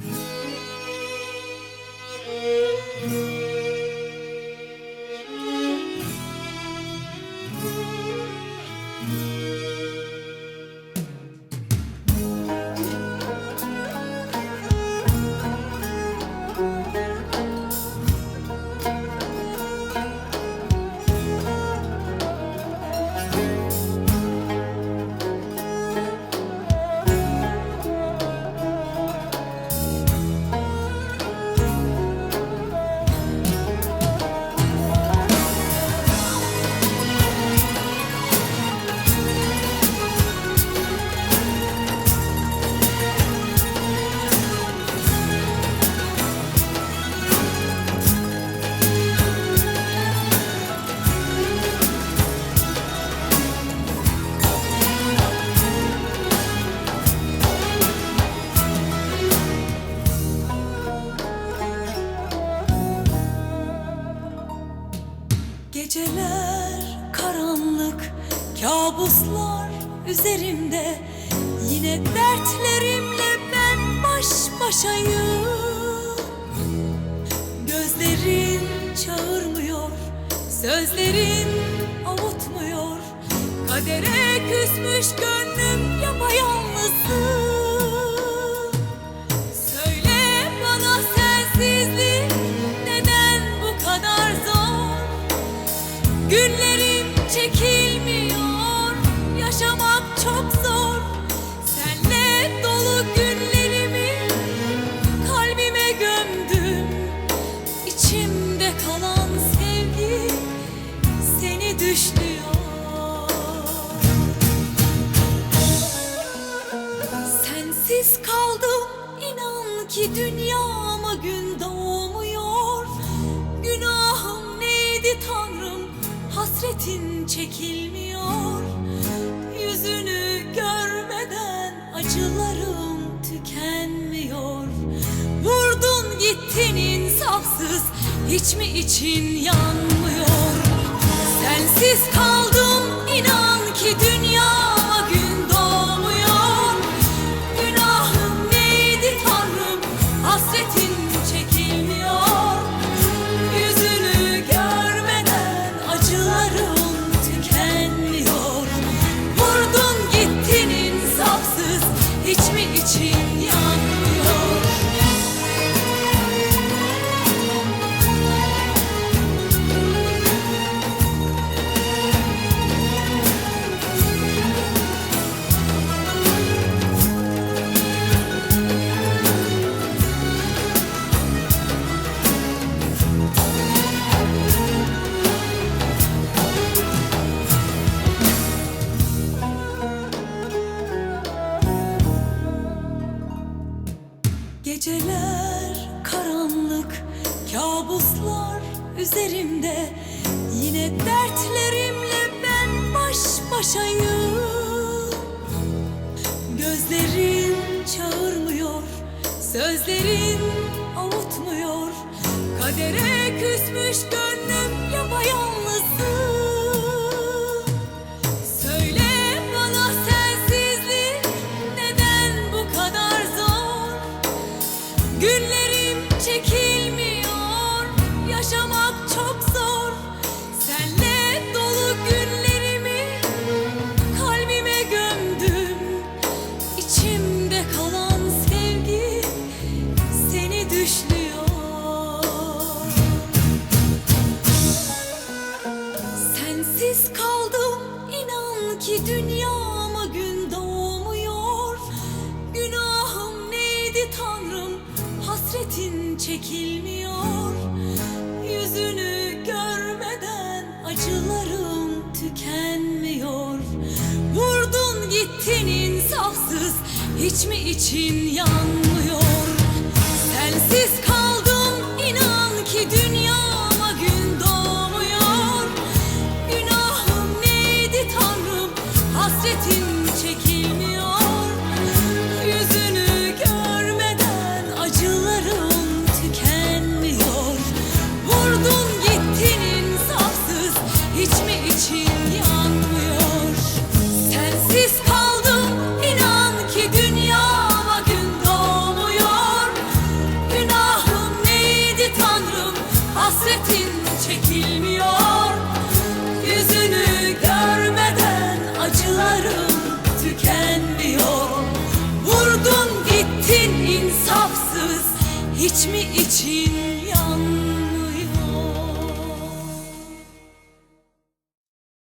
Geceler kabuslar üzerimde. Yine dertlerimle ben baş başayım. Gözlerin çağırmıyor, sözlerin avutmuyor. Kadere küsmüş gönlüm yapayalnızım Sensiz kaldım inan ki dünyama gün doğmuyor. Günahım neydi tanrım hasretin çekilmiyor. Yüzünü görmeden acılarım tükenmiyor. Vurdun gittin insafsız hiç mi için yanmıyor Sensiz Geceler karanlık, kabuslar üzerimde. Yine dertlerimle ben baş başayım. Gözlerin çağırmıyor, sözlerin avutmuyor. Kadere küsmüş gönlüm yapayalnızım çekilmiyor. Yüzünü görmeden acılarım tükenmiyor. Vurdun gittin insafsız hiç mi için yanmıyor? Sensiz Hasretin çekilmiyor. Yüzünü görmeden acılarım tükenmiyor. Vurdun gittin insafsız Hiç mi için